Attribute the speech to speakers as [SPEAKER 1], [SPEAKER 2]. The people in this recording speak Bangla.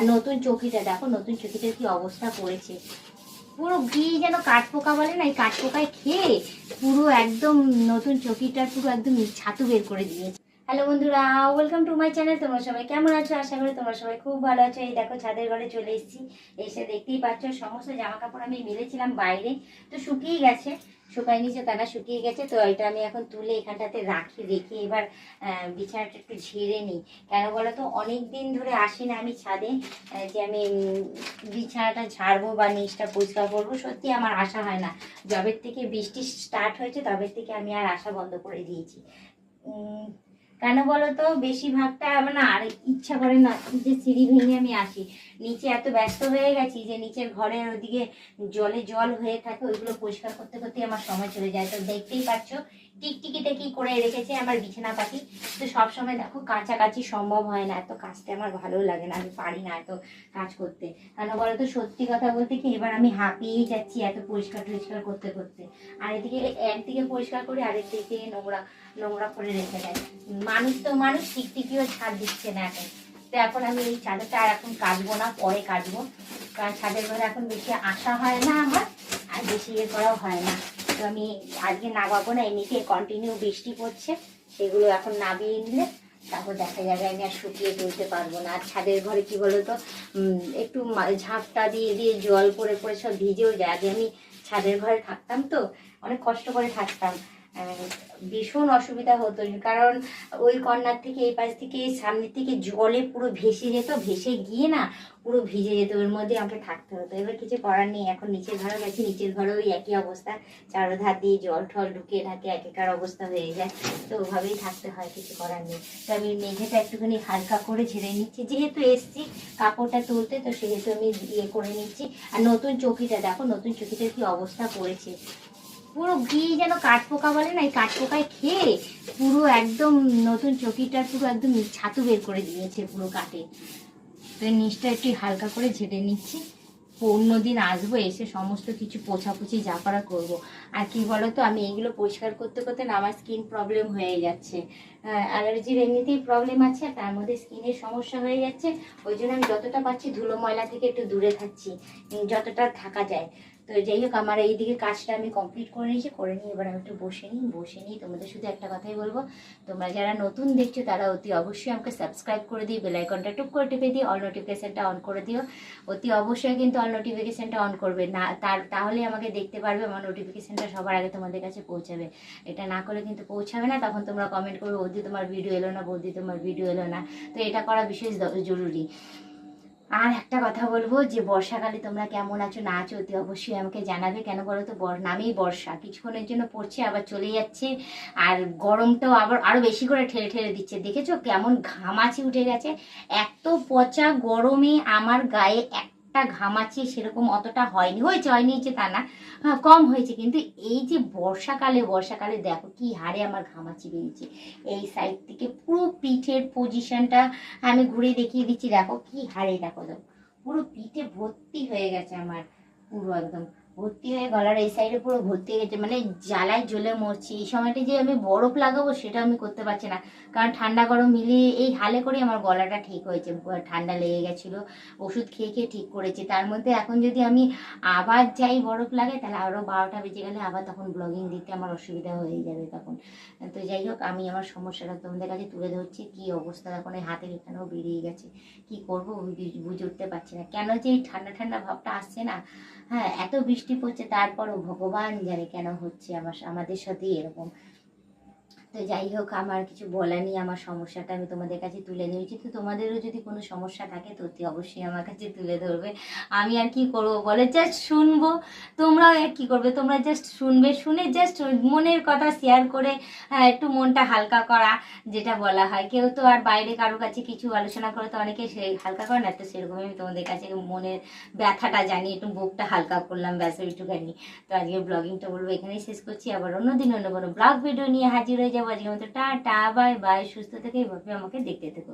[SPEAKER 1] আর নতুন চকিটা, দেখো নতুন চকিটার কি অবস্থা পড়েছে পুরো ঘি যেন কাঠপোকা বলে না, এই কাঠপোকায় খেয়ে পুরো একদম নতুন চকিটার পুরো একদম ছাতু বের করে দিয়েছে। হ্যালো বন্ধুরা ওয়েলকাম টু মাই চ্যানেল তোমরা সবাই কেমন আছো? আশা করি তোমরা সবাই খুব ভালো আছো। এই দেখো, ছাদের ঘরে চলে এসেছি। এসে দেখতেই পাচ্ছ, সমস্ত জামা কাপড় আমি মেলেছিলাম বাইরে। তো শুকিয়ে গেছে। শুকায় নিচে তারা শুকিয়ে গেছে। তো এটা আমি এখন তুলে এখানটাতে রাখি, রেখে এবার বিছানাটা একটু ঝেড়ে নিই। কেন বলো তো অনেক দিন ধরে আসি না আমি ছাদে যে আমি বিছানাটা ঝাড়বো বা নিচটা পরিষ্কার করব, সত্যি আমার আশা হয় না। যবের থেকে বৃষ্টি স্টার্ট হয়েছে, তবের থেকে আমি আর আশা বন্ধ করে দিয়েছি। কেন বলো তো বেশিরভাগটা আমার না আর ইচ্ছা করে না যে সিঁড়ি ভেঙে আমি আসি। নিচে এত ব্যস্ত হয়ে গেছি যে নিচের ঘরের ওদিকে জলে জল হয়ে থাকে, ওইগুলো পরিষ্কার করতে করতে আমার সময় চলে যায়। তো দেখতেই পাচ্ছ টিকটিকিতে কি করে রেখেছে আমার বিছানা পাখি তো সবসময় দেখো কাছাকাছি সম্ভব হয় না, এত কাজতে আমার ভালো লাগে না, আমি পারি না এত কাজ করতে। কেন বলো তো? সত্যি কথা বলতে কি, এবার আমি হাঁপিয়েই যাচ্ছি এত পরিষ্কার টরিষ্কার করতে করতে। আর এদিকে একদিকে পরিষ্কার করে আরেক দিকে নোংরা নোংরা করে রেখে দেয়। মানুষ তো মানুষ, টিকটিকিও ছাড় দিচ্ছে না এখন। তো এখন আমি এই চাদরটা আর এখন কাটবো না, পরে কাটবো কারণ ছাদের ঘরে এখন বেশি আসা হয় না আমার, আর বেশি ইয়ে করাও হয় না। তো আমি আজকে নামাবো না, এমনিতে কন্টিনিউ বৃষ্টি পড়ছে, সেগুলো এখন নামিয়ে নিলে তারপর দেখা যাবে আমি আর শুকিয়ে তুলতে পারব না। আর ছাদের ঘরে কি বলতো একটু ঝাঁপটা দিয়ে দিয়ে জল পড়ে পড়ে সব ভিজেও যায়। আগে আমি ছাদের ঘরে থাকতাম তো, অনেক কষ্ট করে থাকতাম। ভীষণ অসুবিধা হতো। কারণ ওই কর্নার থেকে এই পাশ থেকে সামনের থেকে জলে পুরো ভেসে যেত, ভেসে গিয়ে না পুরো ভিজে যেত, ওর মধ্যে আমাকে থাকতে হতো। এবার কিছু করার নেই, এখন নিচের ঘরে গেছি, নিচের ঘরেও ওই একই অবস্থা। চারোধার দিয়ে জল ঠল ঢুকিয়ে থাকে, একেকার অবস্থা হয়ে যায়। তো ওভাবেই থাকতে হয়, কিছু করার নেই। তো আমি মেঝেটা একটুখানি হালকা করে ঝেড়ে নিচ্ছি। যেহেতু এসছি কাপড়টা তুলতে, তো সেহেতু আমি ইয়ে করে নিচ্ছি। আর নতুন চকিটা, দেখো নতুন চকিটার কি অবস্থা করেছে পুরো গিয়ে যেন কাঠপোকা বলে না, এই কাঠপোকায় খেয়ে পুরো একদম নতুন চকিটার পুরো একদম ছাতু বের করে দিয়েছে পুরো কাটে তো নিচটা একটু হালকা করে ঝেড়ে নিচ্ছি। অন্য দিন আসব, এসে সমস্ত কিছু পোছাপুছি যা করা করব। আর কি বলতো, আমি এগুলো পরিষ্কার করতে করতে না, আমার স্কিন প্রবলেম হয়ে যাচ্ছে। অ্যালার্জির এমনিতেই প্রবলেম আছে, আর তার মধ্যে স্কিনের সমস্যা হয়ে যাচ্ছে। ওই জন্য আমি যতটা পাচ্ছি ধুলো ময়লা থেকে একটু দূরে থাকছি যতটা থাকা যায়। তো যাই হোক আমার এই দিকে কাজটা আমি কমপ্লিট করে নিয়েছি। করে নিয়ে এবার আমি একটু বসে নিই বসে নিই তোমাদের শুধু একটা কথাই বলব। তোমরা যারা নতুন দেখছ, তারা অতি অবশ্যই আমাকে সাবস্ক্রাইব করে দিই বেল আইকনটা টুক করে টিপে দিই অল নোটিফিকেশনটা অন করে দিও। অতি অবশ্যই কিন্তু অল নোটিফিকেশানটা অন করবে। না, তার তাহলে আমাকে দেখতে পারবে, আমার নোটিফিকেশানটা সবার আগে তোমাদের কাছে পৌঁছাবে। এটা না করলে কিন্তু পৌঁছাবে না, তখন তোমরা কমেন্ট করবে, বৌদি, তোমার ভিডিও এলো না, বৌদি, তোমার ভিডিও এলো না। তো এটা করা বিশেষ জরুরি। আর একটা কথা বলব যে বর্ষাকালে তোমরা কেমন আছো, না আছো, অতি অবশ্যই আমাকে জানাবে। কেন বলো তো? নামেই বর্ষা। কিছুক্ষণের জন্য পড়ছে, আবার চলে যাচ্ছে। আর গরমটাও আবার আরও বেশি করে ঠেলে ঠেলে দিচ্ছে। দেখেছ কেমন ঘামাচি উঠে গেছে। এত পচা গরমে আমার গায়ে একটা আছে সেরকম অতটা হয়নি। হয়েছে হয়নি হয়েছে তা না। হ্যাঁ, কম হয়েছে। কিন্তু এই যে বর্ষাকালে বর্ষাকালে দেখো কি হারে আমার ঘামাচি বেরিয়েছে। এই সাইড থেকে পুরো পিঠের পজিশনটা আমি ঘুরে দেখিয়ে দিচ্ছি। দেখো কি হারে দেখো দেখো পুরো পিঠে ভর্তি হয়ে গেছে আমার। পুরো একদম। ভর্তি হয়ে গলার এই সাইডে পুরো ভর্তি হয়ে গেছে। মানে জ্বালায় জ্বলে মরছি। এই সময়টা যে আমি বরফ লাগাবো, সেটা আমি করতে পারছি না। কারণ ঠান্ডা গরম মিলিয়ে এই হালে করে আমার গলাটা ঠিক হয়েছে। ঠান্ডা লেগে গেছিল। ওষুধ খেয়ে খেয়ে ঠিক করেছি। তার মধ্যে এখন যদি আমি আবার যাই বরফ লাগে তাহলে আরও বারোটা বেজে গেলে আবার তখন ব্লগিং দিতে আমার অসুবিধা হয়ে যাবে তখন। তো যাই হোক, আমি আমার সমস্যাটা তোমাদের কাছে তুলে ধরছি। কি অবস্থা? এখন এই হাতের এখানেও বেরিয়ে গেছে? কি করব? বুঝ- উঠতে পারছি না। কেন যে এই ঠান্ডা ঠান্ডা ভাবটা আসছে না? হ্যাঁ এত বৃষ্টি পড়ছে তারপরও ভগবান জানে কেন হচ্ছে আমার আমাদের সাথেই এরকম। তো যাই হোক আমার কিছু বলার নেই আমার সমস্যাটা আমি তোমাদের কাছে তুলে ধরেছি তো তোমাদেরও যদি কোনো সমস্যা থাকে তো অতি অবশ্যই আমার কাছে তুলে ধরবে। আমি আর কি করব বলে? জাস্ট শুনব। তোমরাও আর কি করবে? তোমরা জাস্ট শুনবে শুনে জাস্ট মনের কথা শেয়ার করে হ্যাঁ, একটু মনটা হালকা করা যেটা বলা হয়। কেউ তো আর বাইরে কারও কাছে কিছু আলোচনা করে তো অনেকে সে হালকা করে না তো সেরকমই আমি তোমাদের কাছে মনের ব্যথাটা জানিয়ে একটু বুকটা হালকা করলাম ব্যাস একটুখানি তো আজকে ব্লগিংটা বলব এখানেই শেষ করছি। আবার অন্যদিন অন্য কোনো ব্লগ ভিডিও নিয়ে হাজির হয়ে যাব। আজকের মতো টা টা বাই বাই সুস্থ থেকে এইভাবে আমাকে দেখতে থেকো।